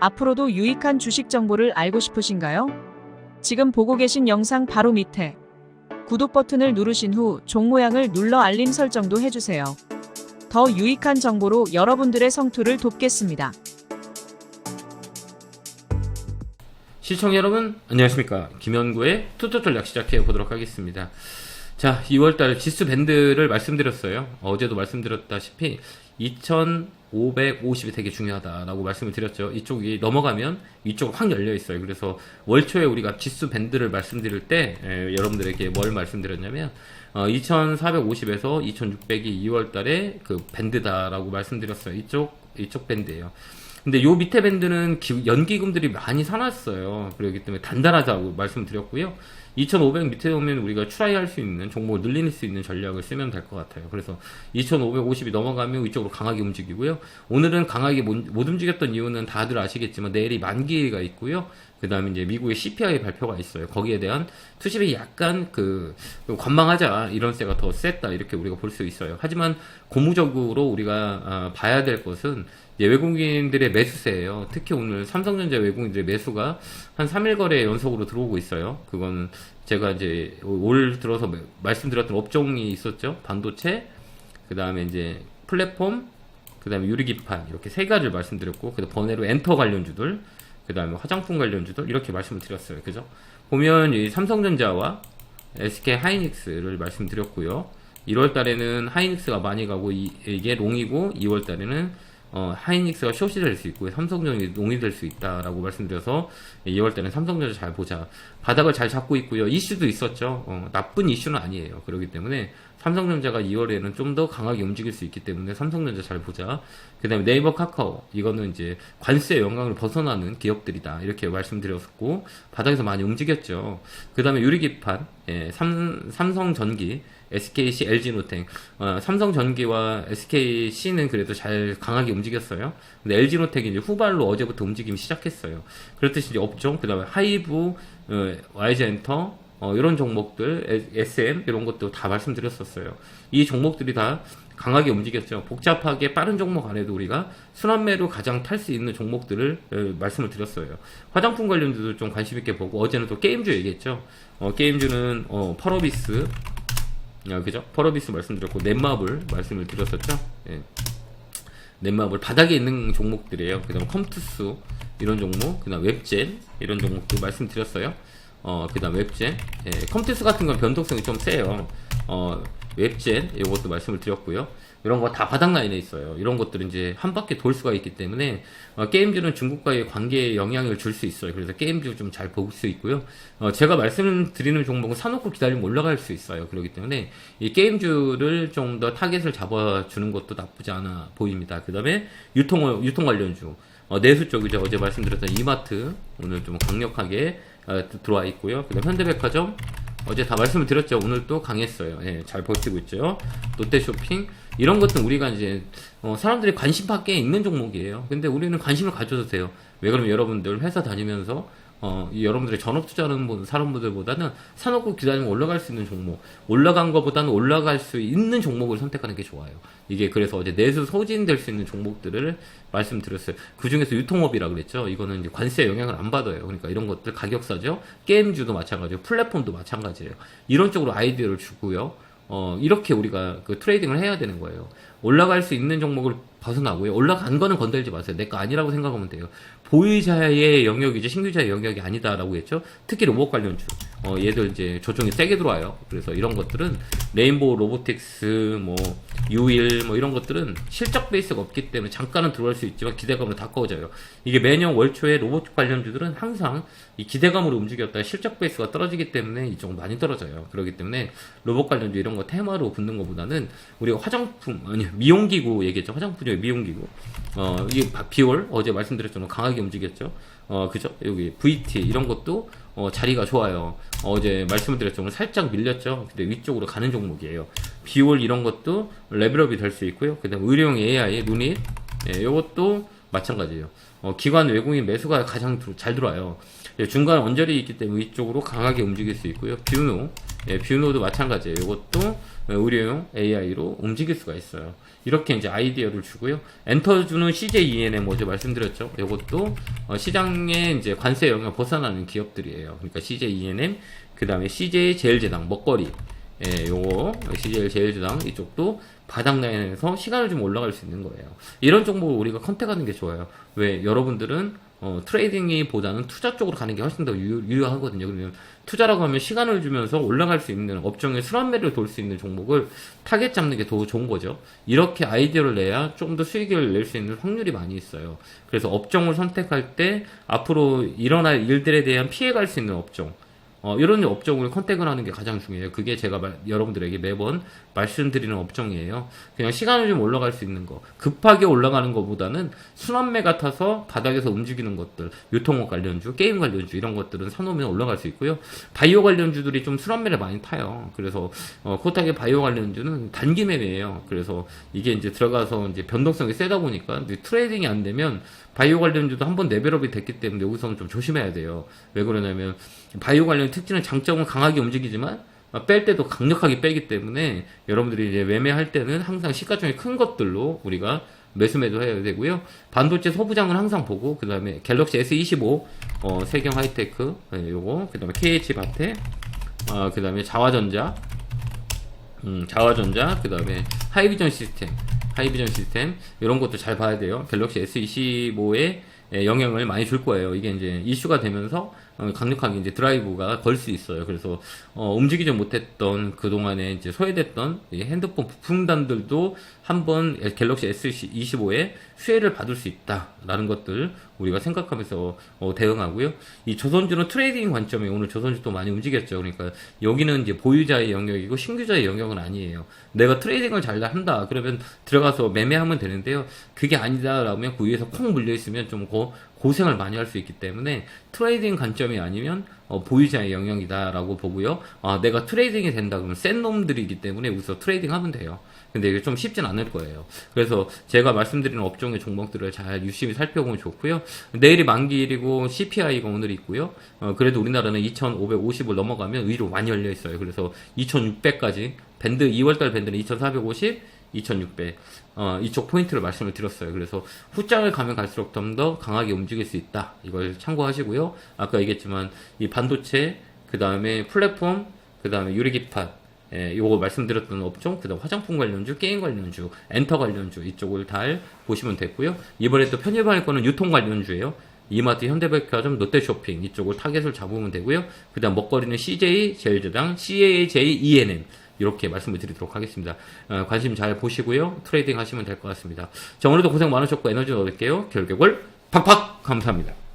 앞으로도 유익한 주식 정보를 알고 싶으신가요? 지금 보고 계신 영상 바로 밑에 구독 버튼을 누르신 후 종 모양을 눌러 알림 설정도 해주세요. 더 유익한 정보로 여러분들의 성투를 돕겠습니다. 시청 여러분 안녕하십니까 김현구의 투토 전략 시작해 보도록 하겠습니다 자 2월달 지수 밴드를 말씀드렸어요. 어제도 말씀드렸다시피 2550이 되게 중요하다라고 말씀을 드렸죠. 이쪽이 넘어가면 이쪽 확 열려 있어요. 그래서 월초에 우리가 지수 밴드를 말씀드릴 때 에, 여러분들에게 뭘 말씀드렸냐면 어, 2450에서 2600이 2월달에 그 밴드다라고 말씀드렸어요. 이쪽 이쪽 밴드예요 근데 요 밑에 밴드는 기- 연기금들이 많이 사놨어요. 그렇기 때문에 단단하다고 말씀드렸고요. 2500 밑에 오면 우리가 트라이 할 수 있는 종목을 늘릴 수 있는 전략을 쓰면 될 것 같아요. 그래서 2550이 넘어가면 이쪽으로 강하게 움직이고요. 오늘은 강하게 못, 못 움직였던 이유는 다들 아시겠지만 내일이 만기가 있고요. 그 다음에 이제 미국의 CPI 발표가 있어요. 거기에 대한 투심이 약간 그, 그 관망하자 이런 세가 더 셌다 이렇게 우리가 볼 수 있어요. 하지만 고무적으로 우리가 아, 봐야 될 것은 외국인들의 매수세예요. 특히 오늘 삼성전자 외국인들의 매수가 한 3일 거래 연속으로 들어오고 있어요. 그건 제가 이제 올 들어서 매- 말씀드렸던 업종이 있었죠. 반도체, 그 다음에 이제 플랫폼, 그 다음에 유리기판 이렇게 세 가지를 말씀드렸고, 그 번외로 엔터 관련주들, 그 다음에 화장품 관련주들 이렇게 말씀을 드렸어요. 그죠? 보면 이 삼성전자와 SK 하이닉스를 말씀드렸고요. 1월 달에는 하이닉스가 많이 가고 이, 게 롱이고 2월 달에는 어, 하이닉스가 숏이 될 수 있고 삼성전이 롱이 될 수 있다라고 말씀드려서 2월 달에는 삼성전자 잘 보자. 바닥을 잘 잡고 있고요. 이슈도 있었죠. 어, 나쁜 이슈는 아니에요. 그렇기 때문에 삼성전자가 2월에는 좀 더 강하게 움직일 수 있기 때문에 삼성전자 잘 보자. 그 다음에 네이버 카카오. 이거는 이제 관세 영향을 벗어나는 기업들이다. 이렇게 말씀드렸고, 바닥에서 많이 움직였죠. 그 다음에 유리기판, 예, 삼, 삼성전기, SKC, LG노텍. 어, 삼성전기와 SKC는 그래도 잘 강하게 움직였어요. 근데 LG노텍이 이제 후발로 어제부터 움직이기 시작했어요. 그렇듯이 이제 업종, 그 다음에 하이브, 어, YG엔터, 어, 이런 종목들, 에- SM, 이런 것도 다 말씀드렸었어요. 이 종목들이 다 강하게 움직였죠. 복잡하게 빠른 종목 안에도 우리가 순환매로 가장 탈 수 있는 종목들을 에, 말씀을 드렸어요. 화장품 관련주도 좀 관심 있게 보고 어제는 또 게임주 얘기했죠. 어, 게임주는 어, 펄어비스, 아, 그죠? 펄어비스 말씀드렸고 넷마블 말씀을 드렸었죠. 예. 넷마블 바닥에 있는 종목들이에요. 그다음 컴투스 이런 종목, 그다음 웹젠 이런 종목도 말씀드렸어요. 어, 그다음 웹젠, 예, 컴투스 같은 건 변동성이 좀 세요. 어, 웹젠 이것도 말씀을 드렸고요. 이런 거 다 바닥 라인에 있어요. 이런 것들은 이제 한 바퀴 돌 수가 있기 때문에 어, 게임주는 중국과의 관계에 영향을 줄 수 있어요. 그래서 게임주 좀 잘 볼 수 있고요. 어, 제가 말씀드리는 종목은 사놓고 기다리면 올라갈 수 있어요. 그렇기 때문에 이 게임주를 좀 더 타겟을 잡아주는 것도 나쁘지 않아 보입니다. 그 다음에 유통 유통 관련주 어, 내수 쪽이죠. 어제 말씀드렸던 이마트 오늘 좀 강력하게 어, 들어와 있고요. 그 다음 현대백화점 어제 다 말씀을 드렸죠. 오늘 또 강했어요. 예, 잘 버티고 있죠. 롯데쇼핑 이런 것들은 우리가 이제 어, 사람들이 관심 밖에 있는 종목이에요. 근데 우리는 관심을 가져도 돼요. 왜 그러면 여러분들 회사 다니면서 어, 이 여러분들의 전업 투자하는 분- 사람분들보다는 사놓고 기다리면 올라갈 수 있는 종목, 올라간 것보다는 올라갈 수 있는 종목을 선택하는 게 좋아요. 이게 그래서 어제 내수 소진될 수 있는 종목들을 말씀드렸어요. 그 중에서 유통업이라 그랬죠. 이거는 이제 관세 영향을 안 받아요. 그러니까 이런 것들 가격사죠. 게임주도 마찬가지고 플랫폼도 마찬가지예요. 이런 쪽으로 아이디어를 주고요. 어, 이렇게 우리가 그 트레이딩을 해야 되는 거예요. 올라갈 수 있는 종목을 벗어나고요. 올라간 거는 건들지 마세요. 내 거 아니라고 생각하면 돼요. 보유자의 영역이지 신규자의 영역이 아니다라고 했죠. 특히 로봇 관련주. 어, 얘들 이제 조정이 세게 들어와요. 그래서 이런 것들은 레인보우 로보틱스, 뭐, 유일, 뭐 이런 것들은 실적 베이스가 없기 때문에 잠깐은 들어갈 수 있지만 기대감으로 다 꺼져요. 이게 매년 월초에 로봇 관련주들은 항상 이 기대감으로 움직였다가 실적 베이스가 떨어지기 때문에 이쪽 많이 떨어져요. 그렇기 때문에 로봇 관련주 이런 거 테마로 붙는 것보다는 우리가 화장품, 아니, 미용기구 얘기했죠. 화장품 중에 미용기구. 어, 바- 비올, 어제 말씀드렸잖아요. 강하게 움직였죠. 어, 그죠? 여기 VT 이런 것도 어, 자리가 좋아요. 어제 말씀을. 오늘 살짝 밀렸죠. 근데 위쪽으로 가는 종목이에요. 비올 이런 것도 레벨업이 될 수 있고요. 그 다음 의료용 AI, 누닛, 예, 요것도 마찬가지예요. 어, 기관 외국인 매수가 가장 들- 잘 들어와요. 예, 중간 언저리 있기 때문에 위쪽으로 강하게 움직일 수 있고요. 뷰노, 예, 뷰노도 마찬가지예요. 이것도 의료용 AI로 움직일 수가 있어요. 이렇게 이제 아이디어를 주고요. 엔터 주는 CJ ENM 어제 말씀드렸죠. 이것도 어, 시장의 이제 관세 영역 벗어나는 기업들이에요. 그러니까 CJ ENM, 그 다음에 CJ 제일제당 먹거리, 예, 요거 CJ 제일제당 이쪽도 바닥 라인에서 시간을 좀 올라갈 수 있는 거예요. 이런 정보 우리가 컨택하는 게 좋아요. 왜 여러분들은 어, 트레이딩이 보다는 투자 쪽으로 가는 게 훨씬 더 유, 유효하거든요. 그러면 투자라고 하면 시간을 주면서 올라갈 수 있는 업종의 수란매를 돌 수 있는 종목을 타겟 잡는 게 더 좋은 거죠. 이렇게 아이디어를 내야 좀더 수익을 낼 수 있는 확률이 많이 있어요. 그래서 업종을 선택할 때 앞으로 일어날 일들에 대한 피해갈 수 있는 업종, 어, 이런 업종을 컨택을 하는 게 가장 중요해요. 그게 제가 말- 여러분들에게 매번 말씀드리는 업종이에요. 그냥 시간을 좀 올라갈 수 있는 거. 급하게 올라가는 것보다는 순환매 같아서 바닥에서 움직이는 것들, 유통업 관련주, 게임 관련주 이런 것들은 사놓으면 올라갈 수 있고요. 바이오 관련주들이 좀 순환매를 많이 타요. 그래서 어, 코타게 바이오 관련주는 단기 매매예요. 그래서 이게 이제 들어가서 이제 변동성이 세다 보니까 트레이딩이 안 되면 바이오 관련주도 한 번 레벨업이 됐기 때문에 여기서는 좀 조심해야 돼요. 왜 그러냐면 바이오 관련 특징은 장점은 강하게 움직이지만 어, 뺄 때도 강력하게 빼기 때문에 여러분들이 이제 매매할 때는 항상 시가총이 큰 것들로 우리가 매수 매도 해야 되고요. 반도체 소부장은 항상 보고 그 다음에 갤럭시 S25 어, 세경 하이테크 네, 요거 그 다음에 KH 바테 어, 그 다음에 자화전자 음, 자화전자, 그 다음에 하이비전 시스템, 하이비전 시스템, 이런 것도 잘 봐야 돼요. 갤럭시 S25에 영향을 많이 줄 거예요. 이게 이제 이슈가 되면서 어, 강력하게 이제 드라이브가 걸 수 있어요. 그래서 어, 움직이지 못했던 그 동안에 이제 소외됐던 이 핸드폰 부품단들도 한번 갤럭시 S25에 수혜를 받을 수 있다라는 것들 우리가 생각하면서 어, 대응하고요. 이 조선주는 트레이딩 관점에 오늘 조선주 또 많이 움직였죠. 그러니까 여기는 이제 보유자의 영역이고 신규자의 영역은 아니에요. 내가 트레이딩을 잘 한다. 그러면 들어가서 매매하면 되는데요. 그게 아니다라면 그 위에서 콩 물려 있으면 좀 고, 고생을 많이 할 수 있기 때문에 트레이딩 관점이 아니면 어, 보유자의 영역이다라고 보고요. 아, 내가 트레이딩이 된다 그러면 센 놈들이기 때문에 여기서 트레이딩 하면 돼요. 근데 이게 좀 쉽진 않을 거예요. 그래서 제가 말씀드리는 업종의 종목들을 잘 유심히 살펴보면 좋고요. 내일이 만기일이고 CPI가 오늘 있고요. 어, 그래도 우리나라는 2,550을 넘어가면 위로 많이 열려 있어요. 그래서 2,600까지 밴드 2월달 밴드는 2,450, 2,600 어, 이쪽 포인트를 말씀을 드렸어요. 그래서 후장을 가면 갈수록 좀 더 강하게 움직일 수 있다. 이걸 참고하시고요. 아까 얘기했지만 이 반도체, 그 다음에 플랫폼, 그 다음에 유리기판, 예, 요거 말씀드렸던 업종, 그 다음 화장품 관련주, 게임 관련주, 엔터 관련주 이쪽을 잘 보시면 됐고요. 이번에 또 편입할 거는 유통 관련주예요. 이마트, 현대백화점, 롯데쇼핑 이쪽을 타겟을 잡으면 되고요. 그 다음 먹거리는 CJ, 제일제당, CAJ, ENM 이렇게 말씀을 드리도록 하겠습니다. 어, 관심 잘 보시고요. 트레이딩 하시면 될 것 같습니다. 자, 오늘도 고생 많으셨고 에너지 얻을게요. 결격을 팍팍 감사합니다.